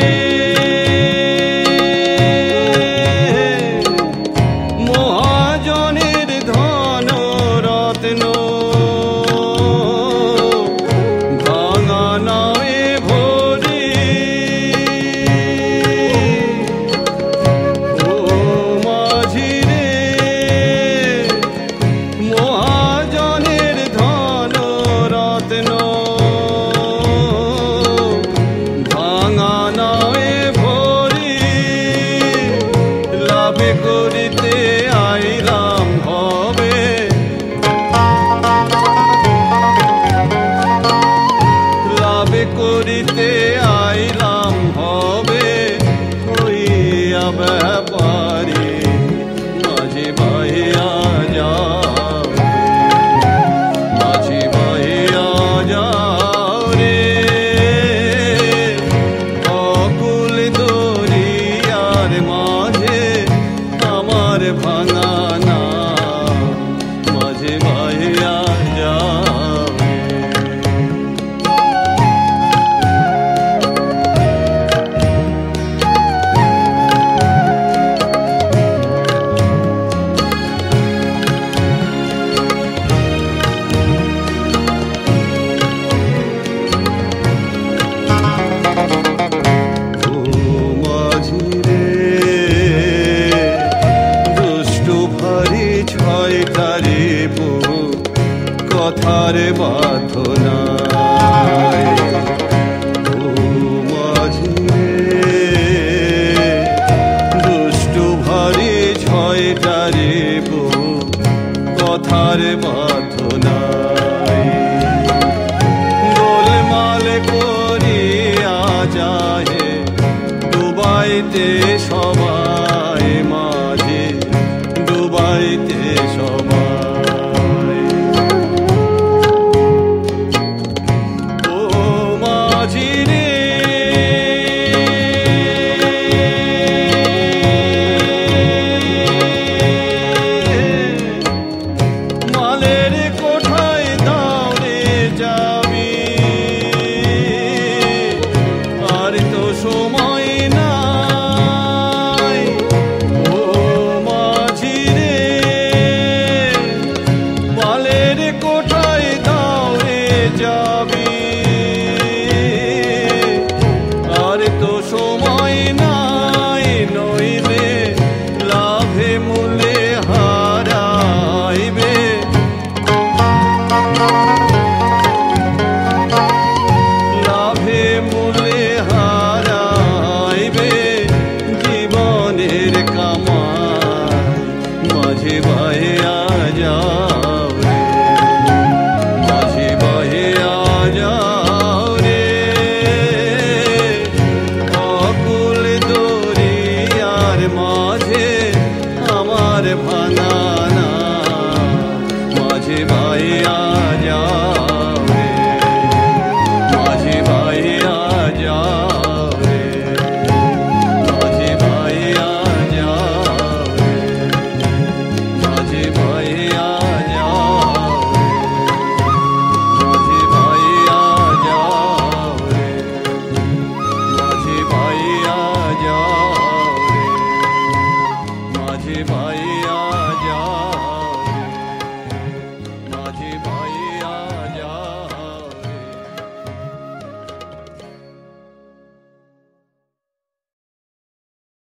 day. তবে করিতে আইলা কথার বাঁধনা কথার বাঁধনায়। গোলমাল করিয়া যায় ডুবাইতে সবাই